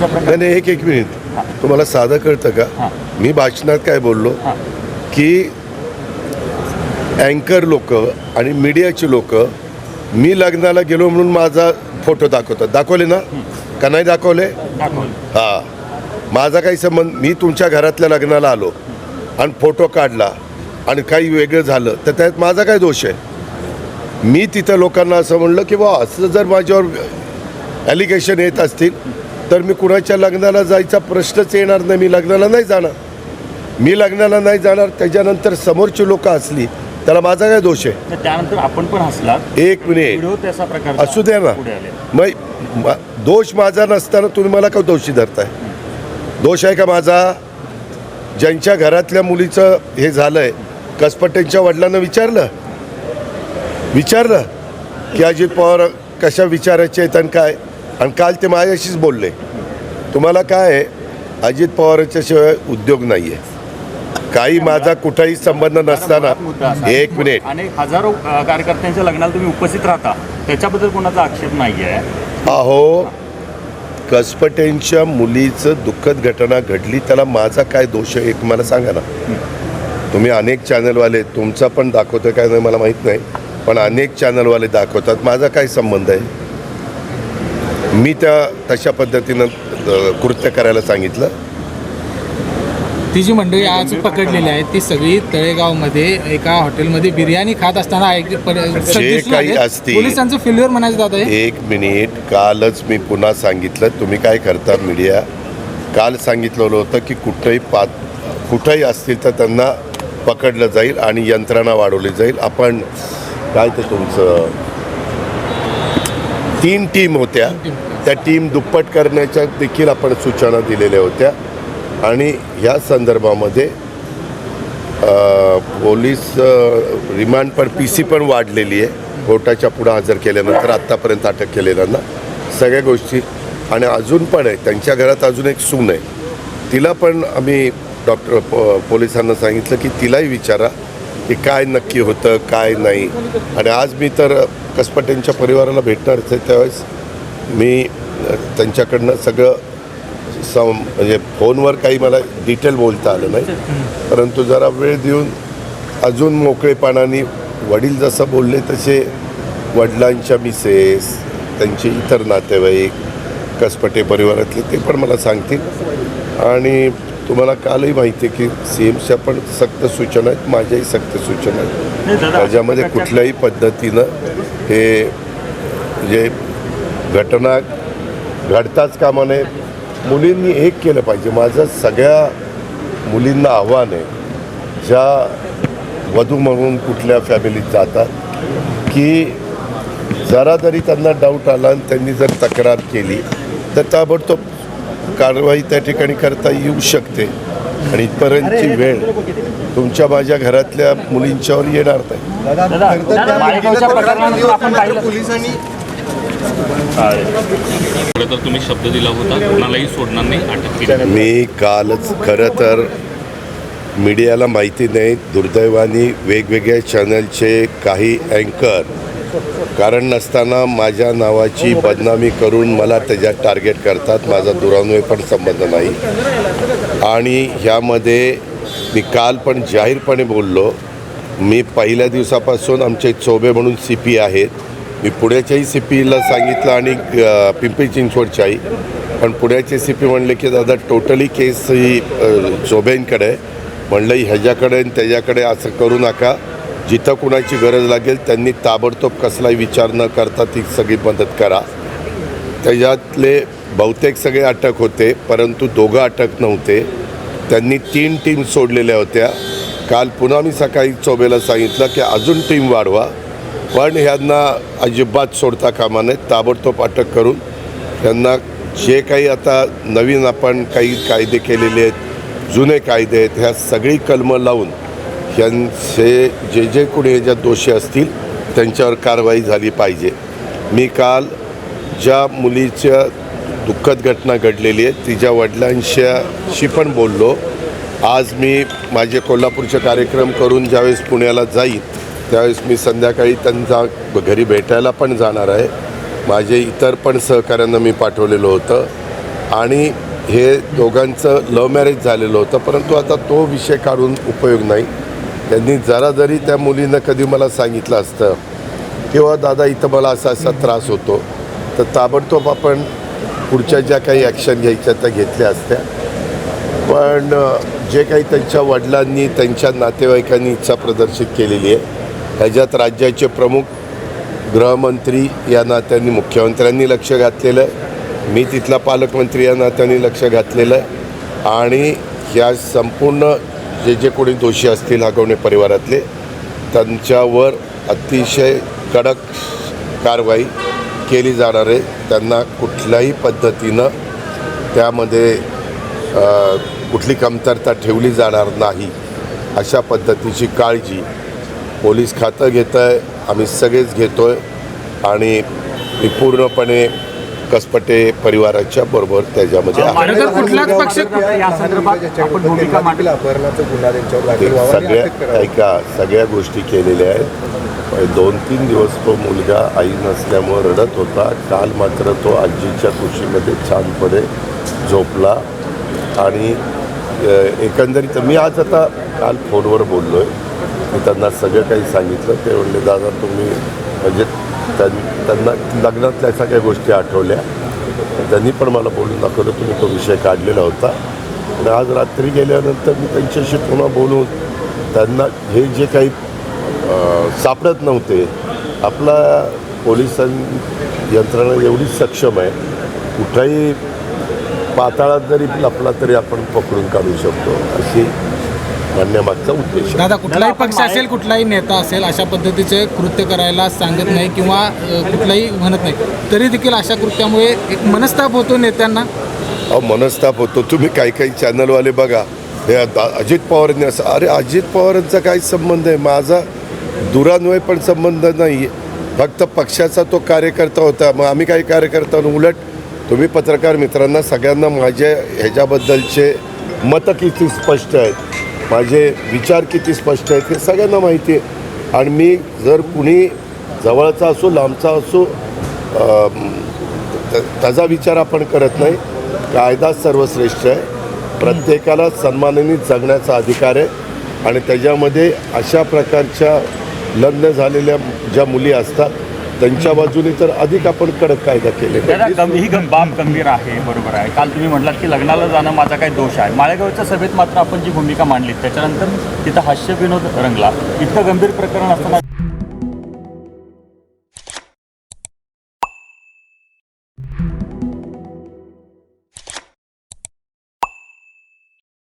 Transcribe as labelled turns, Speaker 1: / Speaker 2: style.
Speaker 1: नाही नाही एक एक मिनिट. तुम्हाला साधं कळतं का. मी भाषणात काय बोललो. की अँकर लोक आणि मीडियाची लोक मी लग्नाला गेलो म्हणून माझा फोटो दाखवतात. दाखवले ना? का नाही दाखवले?
Speaker 2: दाखवलं.
Speaker 1: हा. माझा काही संबंध मी तुमच्या घरातल्या लग्नाला आलो आणि फोटो काढला आणि काही वेगळं झालं तर त्यात माझा काय दोष आहे? मी तिथं लोकांना असं म्हणलं की बा असं जर माझ्यावर ॲलिगेशन येत असतील तर मी कुणाच्या लग्नाला जायचा प्रश्नच येणार नाही मी लग्नाला नाही जाणार. मी लग्नाला नाही जाणार त्याच्यानंतर समोरची लोक असली त्याला माझा काय दोष आहे?
Speaker 2: तर त्यानंतर आपण पण हसलात.
Speaker 1: एक मिनिट. असू द्या ना. मग मा- दोष माझा नसताना तुम्ही मला का दोषी धरताय? दोष आहे का माझा? ज्यांच्या घरातल्या मुलीचं हे झालंय कसपटेंच्या वडिलांना विचारलं? विचारलं? की अजित पवार कशा विचारायचे आहेत आणि काय? आणि काल ते माझ्याशीच बोलले. तुम्हाला काय आहे? अजित पवारांच्या शिवाय उद्योग नाही आहे काही माझा कुठाही संबंध नसताना. एक मिनिट.
Speaker 2: आणि हजारो कार्यकर्त्यांच्या लग्नाला तुम्ही उपस्थित राहता. त्याच्याबद्दल कोणाचा आक्षेप नाही आहे
Speaker 1: अहो कसपटेंच्या मुलीचं दुःखद घटना घडली त्याला माझा काय दोष आहे एक मला सांगा ना. तुम्ही अनेक चॅनलवाले तुमचा पण दाखवतं काय नाही मला माहीत नाही पण अनेक चॅनलवाले दाखवतात. माझा काय संबंध आहे? मी त्या तशा पद्धतीनं कृत्य करायला सांगितलं.
Speaker 3: ती जी मंडळी आज पकडलेली आहे ती सगळी तळेगावमध्ये एका हॉटेलमध्ये बिर्याणी खात असताना
Speaker 1: काही. असतील-
Speaker 3: पोलिसांचं फेल्युअर म्हणायचं दादा
Speaker 1: एक मिनिट कालच मी पुन्हा सांगितलं तुम्ही काय करता मीडिया? काल सांगितलेलं होतं की कुठंही पा कुठंही असतील तर त्यांना पकडलं जाईल आणि यंत्रणा वाढवली जाईल. आपण काय ते तुमचं तीन टीम होत्या. त्या टीम दुप्पट करण्याच्या देखील आपण सूचना दिलेल्या होत्या. आणि या संदर्भामध्ये पोलीस रिमांड पण पी सी पण वाढलेली आहे. कोर्टाच्या पुढं हजर केल्यानंतर आत्तापर्यंत अटक केलेल्यांना सगळ्या गोष्टी. आणि अजून पण आहे त्यांच्या घरात अजून एक सून आहे. तिला पण आम्ही डॉक्टर प- पोलिसांना सांगितलं की तिलाही विचारा की काय नक्की होतं काय नाही. आणि आज मी तर कसपटेंच्या परिवाराला भेटणारच आहे त्यावेळेस मी त्यांच्याकडनं सगळं सम म्हणजे फोनवर काही मला डिटेल बोलता आलं नाही. परंतु जरा वेळ देऊन अजून मोकळेपणाने वडील जसं बोलले तसे वडिलांच्या मिसेस त्यांचे इतर नातेवाईक कसपटे परिवारातले ते पण मला सांगतील. आणि तुम्हाला कालही माहिती आहे की सी एमच्या पण सक्त सूचना आहेत माझ्याही सक्त सूचना आहेत. त्याच्यामध्ये कुठल्याही पद्धतीनं हे जे घटना घडताच कामा नये मुलींनी एक केलं पाहिजे. माझं सगळ्या मुलींना आव्हान आहे ज्या वधू म्हणून कुठल्या फॅमिलीत जातात की जरा जरी त्यांना डाऊट आला आणि त्यांनी जर तक्रार केली तर ताबडतोब कारवाई त्या ठिकाणी करता येऊ शकते. आणि इथपर्यंतची वेळ तुमच्या माझ्या घरातल्या मुलींच्यावर येणार नाही.
Speaker 4: तर तुम्ही शब्द दिला होता कोणालाही सोडणार नाही अटक केली.
Speaker 1: मी कालच खरं तर मीडियाला माहिती नाही दुर्दैवाने वेगवेगळ्या चॅनलचे काही अँकर कारण नसताना माझ्या नावाची बदनामी करून मला त्याच्यात टार्गेट करतात. माझा दुरान्वय पण संबंध नाही. आणि ह्यामध्ये मी काल पण जाहीरपणे बोललो मी पहिल्या दिवसापासून आमचे चोबे म्हणून सी पी आहेत. मी पुण्याच्याही सी पीला सांगितलं आणि अ, पिंपरी चिंचवडच्याही. पण पुण्याचे सी पी म्हणले की दादा टोटली केस ही अ, चोबेंकडे आहे. म्हणलं ह्याच्याकडे आणि त्याच्याकडे असं करू नका. जिथं कुणाची गरज लागेल त्यांनी ताबडतोब कसलाही विचार न करता ती सगळी मदत करा. त्याच्यातले बहुतेक सगळे अटक होते परंतु दोघं अटक नव्हते. त्यांनी तीन टीम सोडलेल्या होत्या. काल पुन्हा मी सकाळी चोबेला सांगितलं की अजून टीम वाढवा. पण ह्यांना अजिबात सोडता कामा नये ताबडतोब अटक करून त्यांना जे काही आता नवीन आपण काही कायदे केलेले आहेत जुने कायदे आहेत ह्या सगळी कलमं लावून ह्यांचे जे जे कोणी ह्याच्यात दोषी असतील त्यांच्यावर कारवाई झाली पाहिजे. मी काल ज्या मुलीच्या दुःखद घटना घडलेली आहे तिच्या वडिलांशी पण बोललो. आज मी माझे कोल्हापूरचे कार्यक्रम करून ज्यावेळेस पुण्याला जाईन त्यावेळेस मी संध्याकाळी त्यांचा घरी भेटायला पण जाणार आहे. माझे इतर पण सहकाऱ्यांना मी पाठवलेलं होतं. आणि हे दोघांचं लव्ह मॅरेज झालेलं होतं. परंतु आता तो विषय काढून उपयोग नाही. त्यांनी जरा जरी त्या मुलीनं कधी मला सांगितलं असतं किंवा दादा इथं मला असा असा त्रास होतो तर ताबडतोब आपण पुढच्या ज्या काही ॲक्शन घ्यायच्या त्या घेतल्या असत्या. पण जे काही त्यांच्या वडिलांनी त्यांच्या नातेवाईकांनी इच्छा प्रदर्शित केलेली आहे ह्याच्यात राज्याचे प्रमुख गृहमंत्री या नात्याने मुख्यमंत्र्यांनी लक्ष घातलेलं आहे. मी तिथला पालकमंत्री या नात्याने लक्ष घातलेलं आहे. आणि ह्या संपूर्ण जे जे कोणी दोषी असतील हागवणे परिवारातले त्यांच्यावर अतिशय कडक कारवाई केली जाणार आहे. त्यांना कुठल्याही पद्धतीनं त्यामध्ये कुठली कमतरता ठेवली जाणार नाही अशा पद्धतीची काळजी पोलीस खातं घेतं आहे आम्ही सगळेच घेतो आहे आणि मी पूर्णपणे कसपटे परिवाराच्या बरोबर त्याच्यामध्ये आहे.
Speaker 3: खरं तर कुठलाच पक्ष
Speaker 2: या संदर्भात आपण भूमिका मांडली
Speaker 5: अपहरणाचा गुन्हा त्यांच्यावर
Speaker 1: ते
Speaker 5: दाखल व्हावा आणि
Speaker 1: सगळ्या. ऐका सगळ्या गोष्टी केलेल्या आहेत. पण दोन तीन दिवस तो मुलगा आई नसल्यामुळं रडत होता. काल मात्र तो आजीच्या कुशीमध्ये छानपणे झोपला. आणि अ, एकंदरीत मी आज आता काल फोनवर बोललो आहे मी त्यांना सगळं काही सांगितलं. ते म्हणले दादा तुम्ही म्हणजे त्यां- त्यांना लग्नातल्या सगळ्या गोष्टी आठवल्या. त्यांनी पण मला बोलून दाखवलं तुम्ही तो विषय काढलेला होता. आणि आज रात्री गेल्यानंतर मी त्यांच्याशी पुन्हा बोलून त्यांना हे जे काही सापडत नव्हते आपला पोलिसां यंत्रणा एवढी सक्षम आहे. कुठंही पाताळात जरी लपला तरी आपण पकडून काढू शकतो. अशी म्हणण्यामागचा उद्देश आहे.
Speaker 3: दादा कुठलाही पक्ष असेल कुठलाही नेता असेल अशा पद्धतीचे कृत्य करायला सांगत नाही किंवा कुठलाही म्हणत नाही. तरी देखील अशा कृत्यामुळे एक मनस्ताप होतो नेत्यांना?
Speaker 1: अहो मनस्ताप होतो. तुम्ही काही काही चॅनलवाले बघा. हे आता अजित पवारांनी असं अरे अजित पवारांचा काय संबंध आहे? माझा दुरान्वय पण संबंध नाही फक्त पक्षाचा तो कार्यकर्ता होता. मग आम्ही काही कार्यकर्ता. उलट तुम्ही पत्रकार मित्रांना सगळ्यांना माझ्या ह्याच्याबद्दलचे मतं किती स्पष्ट आहेत. माझे विचार किती स्पष्ट आहेत हे सगळ्यांना माहिती आहे. आणि मी जर कुणी जवळचा असो लांबचा असो त्याचा विचार आपण करत नाही. कायदा सर्वश्रेष्ठ आहे. प्रत्येकाला सन्मानाने जगण्याचा अधिकार आहे. आणि त्याच्यामध्ये अशा प्रकारच्या लग्न झालेल्या ज्या मुली असतात त्यांच्या बाजूने तर अधिक आपण कडक कायदा केले
Speaker 2: ही बाब गंभीर आहे बरोबर आहे. काल तुम्ही म्हटलात की लग्नाला जाणं माझा काही दोष आहे. माळेगावच्या सभेत मात्र आपण जी भूमिका मांडली त्याच्यानंतर तिथं हास्य विनोद रंगला. इतकं गंभीर प्रकरण असताना